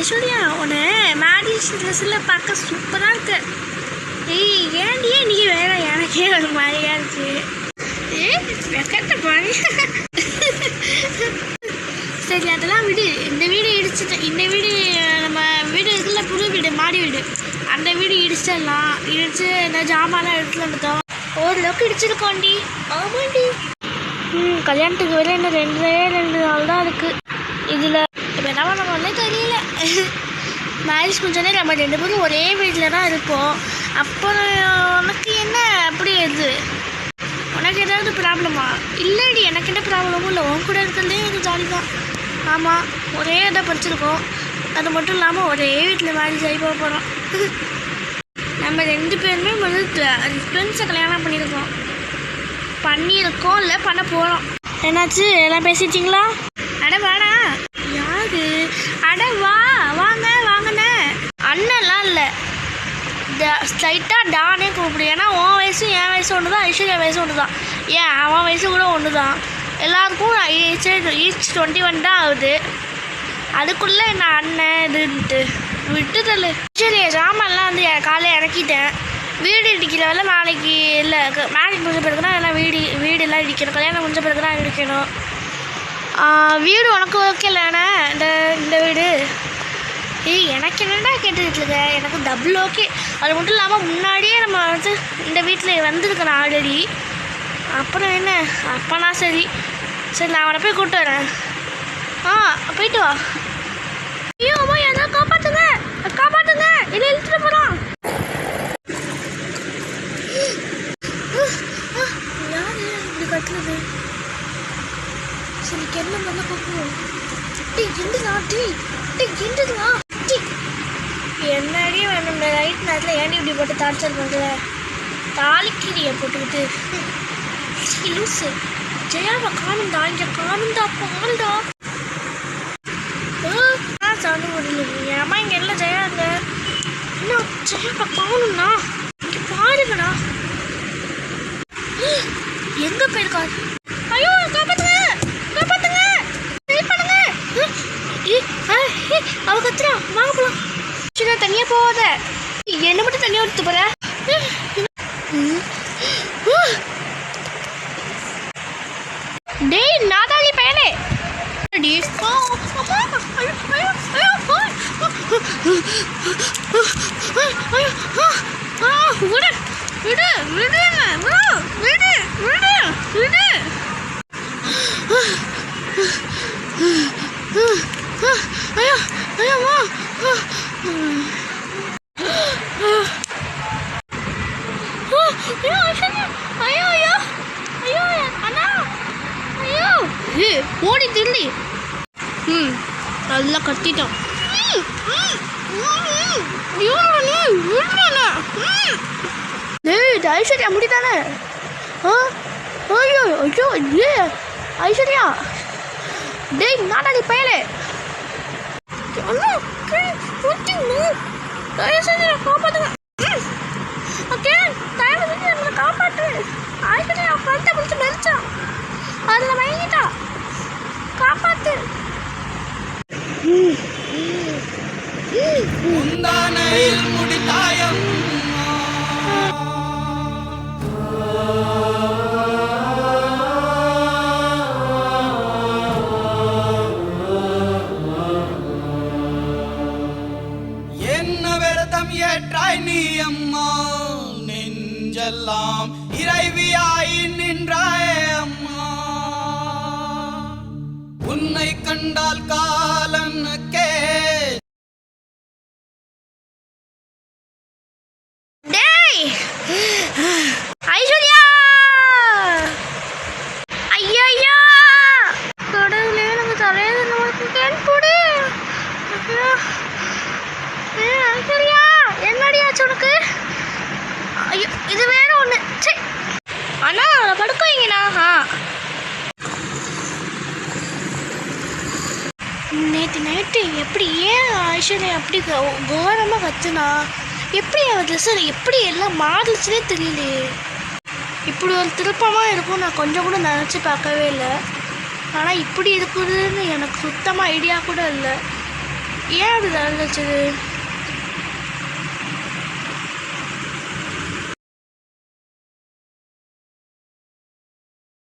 ஐஸ்வர்யா உன்னை மேரேஜ் ட்ரெஸ்ஸில் பார்க்க சூப்பராக இருக்கு. ஏய் ஏண்டியே நீ வேற எனக்கே ஒரு மாதிரியா இருக்கு. ஏய் வெக்கத்தை பாரு சரி அதெல்லாம் விடு. இந்த வீடு இடிச்சிட்டு இந்த வீடு நம்ம வீடு இருக்குல்ல புது வீடு மாடி வீடு. அந்த வீடு இடிச்சிடலாம். இடிச்சு இந்த ஜாமான்லாம் எடுத்துட்டு வந்துட்டோம். ஓரளவுக்கு இடிச்சிருக்கோண்டி. ஆமாண்டி. ம் கல்யாணத்துக்கு வர இன்னும் ரெண்டே ரெண்டு நாள் தான் இருக்குது இதில் இப்போ என்ன பண்ண தெரியல. மேரேஜ் கொஞ்சம் நம்ம ரெண்டு பேரும் ஒரே வீட்டில் தான் இருப்போம். அப்புறம் உனக்கு என்ன அப்படி இது உனக்கு ஏதாவது ப்ராப்ளமா இல்லைடி எனக்கு என்ன ப்ராப்ளமும் இல்லை. உன் கூட இருக்கிறதே எனக்கு ஜாலி தான். ஆமாம் ஒரே இதாக படிச்சிருக்கோம். அது மட்டும் இல்லாமல் ஒரே வீட்டில் மேரேஜ் ஆகி போக போகிறோம் நம்ம ரெண்டு பேருமே வந்து ஃப்ரெண்ட்ஸை கல்யாணம் பண்ணியிருக்கோம். பண்ணியிருக்கோம் இல்லை பண்ண போகிறோம் என்னாச்சு? எல்லாம் பேசிட்டீங்களா? யாரு அட வா வாங்க வாங்கண்ணே. அண்ணன்லாம் இல்லை. ஸ்ட்ரைட்டாக டானே கூப்பிடு. ஏன்னா உன் வயசும் என் வயசு ஒன்று தான் ஐஸ்வர்யா வயசு ஒன்று தான் ஏன்? அவன் வயசு கூட ஒன்று தான் எல்லாருக்கும் ஈச் டுவெண்ட்டி ஒன் தான் ஆகுது. அதுக்குள்ளே என்ன அண்ணன் இதுன்ட்டு. விட்டுதல். சரி ஜாமான்லாம் வந்து என் காலையில் இறக்கிட்டேன். வீடு இடிக்கிற வேலை நாளைக்கு இல்லை. மேரேஜ் முடிஞ்ச பிறகு தான் எல்லாம் வீடு வீடெல்லாம் இடிக்கணும். கல்யாணம் முடிஞ்ச பிறகு தான் இடிக்கணும். வீடு உனக்கு ஓகே இல்லைண்ணா இந்த இந்த வீடு. ஏய் எனக்கு என்னடா கேட்டுக்கிட்டு இருக்க எனக்கு டபுள் ஓகே அது மட்டும் இல்லாமல் முன்னாடியே நம்ம வந்து இந்த வீட்டில் வந்திருக்கிறேன் ஆல்ரெடி அப்புறம் என்ன? அப்பனா சரி. சரி நான் அவனை போய் கூப்பிட்டு வரேன். ஆ போயிட்டு வா. ஐயோ அம்மா என்ன காப்பாற்றுங்க காப்பாற்றுங்க என்ன இழுத்துட்டு போகிறான் யாரு இப்படி கட்டுறது சரி என்ன பண்ண பார்ப்போம் டே எண்டுதா டே டே எண்டுதா டே என்னடி வேணும்? இந்த ரைட் நேரத்தில் ஏன்டி இப்படி போட்டு டார்ச்சர் பண்ணுற தாலிக்கீரியை போட்டுக்கிட்டு. சீ, லூசு. ஜெயாவை காணுந்தா இங்கே காணுந்தா பாருடா. ஆ சாமி முடியல அம்மா இங்கே எல்லாம் ஜெயா இருந்த என்ன ஜெயாவை காணும்னா இங்கே பாருங்கடா. எங்க போயிருக்காரு? ஐயோ காப்பாற்று அவ கத்துறா. வாங்க போலாம். தனியா போகாத. என்ன மட்டும் தனியா எடுத்து போற அஹ், ம். அஹ். டேய் நாதாளி பயலே அடி. ஆ, அம்மா, ஐயோ, ஐயோ, ஐயோ, ஆ, ஐயோ, ஆ, ஆ, விடு விடு விடு விடு விடு விடு விடு ஐயோ ஐயோ அம்மா ஐயோ ஐயோ ஐயோ ஐயோ ஐயோ அண்ணா ஐயோ ஏ ஓடி திருடி ம் நல்லா கட்டிட்டோம் டேய் ஐஸ்வர்யா முடிதானே? ஆ? ஐயோ ஐயோ ஏ ஐஸ்வர்யா? டேய் நாடாடி பயலே. காப்பாற்று ஐஸ்வர்யா கழுத்தை பிடிச்சி அதில் வாங்கிட்டா காப்பா முந்தானையில் முடித்தாயம் என்ன விரதம் ஏற்றாய் நீ அம்மா? நெஞ்செல்லாம் இறைவியாய் நின்றாய் அம்மா. உன்னை கண்டால் கா டேய் ஐஸ்வர்யா ஐயோ கடவுளே எனக்கு தலையில நமக்கு கேன் போடு ஐயோ. ஏய், ஐஸ்வர்யா என்னடி ஆச்சு உனக்கு ஐயோ இது வேற ஒன்று சே அண்ணா அவளை படுக்க வைங்கண்ணா ஆ நேற்று நைட்டு எப்படி ஏன் ஐஸ்வர்யா அப்படி கோரமாக கத்துனா? எப்படி அவள் ட்ரெஸ்ஸில் எப்படி எல்லாம் மாறிச்சுனே தெரியலையே. இப்படி ஒரு திருப்பமாக இருக்கும் நான் கொஞ்சம் கூட நினச்சி பார்க்கவே இல்லை. ஆனால் இப்படி இருக்குதுன்னு எனக்கு சுத்தமாக ஐடியா கூட இல்லை. ஏன் அப்படி நடந்துச்சு?